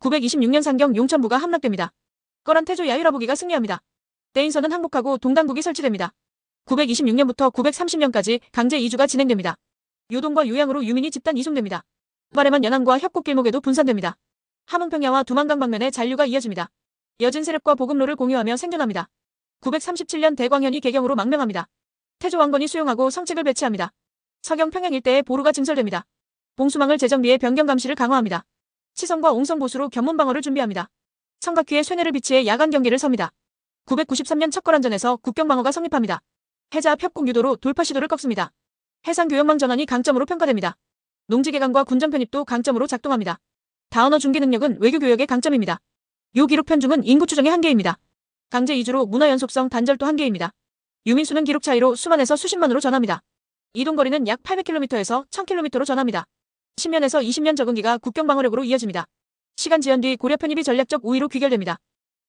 926년 상경 용천부가 함락됩니다. 꺼란 태조 야유라부기가 승리합니다. 대인선은 항복하고 동당국이 설치됩니다. 926년부터 930년까지 강제 이주가 진행됩니다. 요동과 요양으로 유민이 집단 이송됩니다. 말에만 연안과 협곡 길목에도 분산됩니다. 함흥평야와 두만강 방면에 잔류가 이어집니다. 여진 세력과 보급로를 공유하며 생존합니다. 937년 대광현이 개경으로 망명합니다. 태조 왕건이 수용하고 성책을 배치합니다. 서경 평양 일대에 보루가 증설됩니다. 봉수망을 재정비해 변경 감시를 강화합니다. 치성과 옹성 보수로 견문 방어를 준비합니다. 청각휘에 쇠뇌를 비치해 야간 경계를 섭니다. 993년 첫거란전에서 국경 방어가 성립합니다. 해자 협곡 유도로 돌파 시도를 꺾습니다. 해상 교역망 전환이 강점으로 평가됩니다. 농지 개간과 군정 편입도 강점으로 작동합니다. 다언어 중개 능력은 외교 교역의 강점입니다. 요 기록 편중은 인구 추정의 한계입니다. 강제 이주로 문화 연속성 단절도 한계입니다. 유민수는 기록 차이로 수만에서 수십만으로 전합니다. 이동 거리는 약 800km에서 1000km로 전합니다. 10년에서 20년 적응기가 국경 방어력으로 이어집니다. 시간 지연 뒤 고려 편입이 전략적 우위로 귀결됩니다.